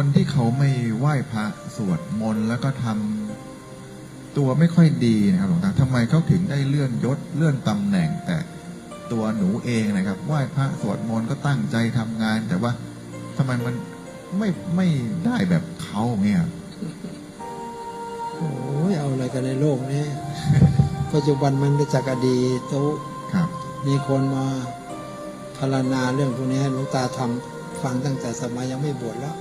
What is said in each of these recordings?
คนที่เขาไม่ไหว้พระสวดมนต์แล้วก็ทำตัวไม่ค่อยดีนะครับหลวงตาทำไมเขาถึงได้เลื่อนยศเลื่อนตำแหน่ง แต่ตัวหนูเองนะครับไหว้พระสวดมนต์ก็ตั้งใจทำงาน แต่ว่าทำไมมันไม่ไม่ได้แบบเขาเนี่ยโอ้ยเอาอะไรกันในโลกนี้ปัจจุบันมันมาจากอดีตโตะครับมีคนมาพารณนาเรื่องพวกนี้ให้หลวงตาทำฟังตั้งแต่สมัยยังไม่บวชแล้ว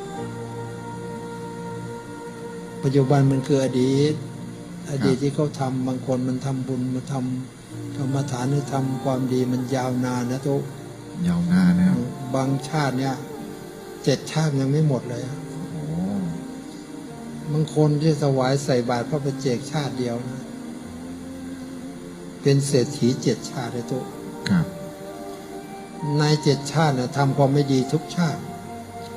ปัจจุบันมันคืออดีต อดีตที่เขาทำบางคนมันทำบุญมาทำกรรมฐานหรือทำความดีมันยาวนานนะโตะยาวนานนะครับบางชาติเนี่ยเจ็ดชาติยังไม่หมดเลยอะโอ้บางคนที่ถวายใส่บาตรพระประเจกชาติเดียวนะเป็นเศรษฐีเจ็ดชาติเลยตัวครับในเจ็ดชาตินะทำความไม่ดีทุกชาติ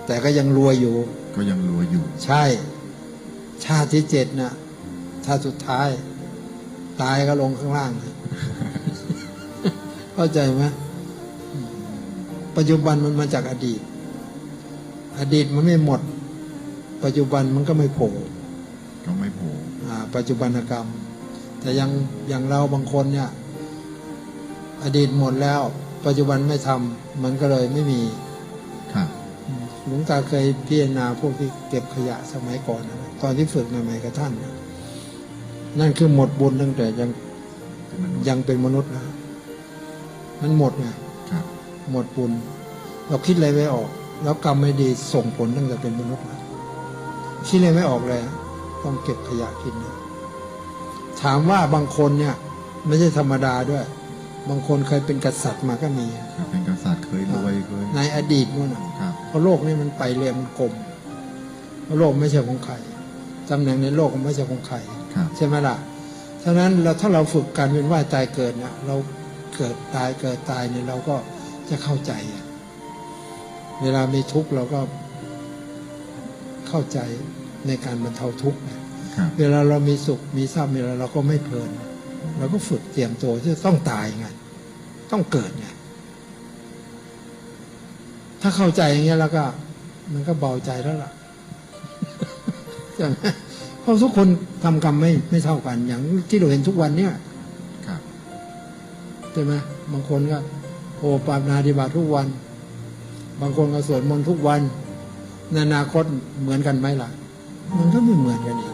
แต่ก็ยังรวยอยู่ ก็ยังรวยอยู่ ใช่ ชาติที่เจ็ดนะถ้าสุดท้าย ตายก็ลงข้างล่างนะเข้าใจไหมปัจจุบันมันมาจากอดีต อดีตมันไม่หมด ปัจจุบันมันก็ไม่โผล่ก็ไม่โผล่อ่าปัจจุบันกรรม แต่ยังอย่างเราบางคนเนี่ย อดีตหมดแล้ว ปัจจุบันไม่ทำมันก็เลยไม่มีครับอืม หลวงตาเคยพิจารณาพวกที่เก็บขยะสมัยก่อนนะตอนที่ฝึกใหม่ๆกับท่านนะนั่นคือหมดบุญตั้งแต่ยังเป็นมนุษย์ยังเป็นมนุษย์นะมันหมดไงครับหมดบุญเราคิดอะไรไม่ออก แล้วกรรมไม่ดีส่งผลตั้งแต่เป็นมนุษย์แล้วคิดอะไรไม่ออกเลยอะต้องเก็บขยะกินนะถามว่าบางคนเนี่ย ไม่ใช่ธรรมดาด้วย บางคนเคยเป็นกษัตริย์มาก็มีครับเป็นกษัตริย์เคยรวยเคยในอดีตนู่นน่ะครับ เพราะโลกนี่มันไปเรียมันกลมเพราะโลกไม่ใช่ของใครตำแหน่งในโลกมันไม่ใช่ของใครครับใช่ไหมล่ะฉะนั้นเราถ้าเราฝึกการเวียนว่ายตายเกิดเนี่ยเราเกิดตายเกิดตายเนี่ยเราก็จะเข้าใจอะเวลามีทุกข์เราก็เข้าใจในการบรรเทาทุกข์นะครับเวลาเรามีสุขมีทราบมีอะไรเราก็ไม่เพลินเราก็ฝึกเตรียมตัวที่จะต้องตายไงต้องเกิดไง ถ้าเข้าใจอย่างเงี้ยแล้วก็ มันก็เบาใจแล้วล่ะใช่ไหมเพราะทุกคนทำกรรมไม่ไม่เท่ากัน อย่างที่เราเห็นทุกวันเนี่ยครับใช่ไหมบางคนก็โอปานาธิบาตทุกวัน บางคนก็สวดมนต์ทุกวันในอนาคตเหมือนกันไหมล่ะ มันก็ไม่เหมือนกันอีก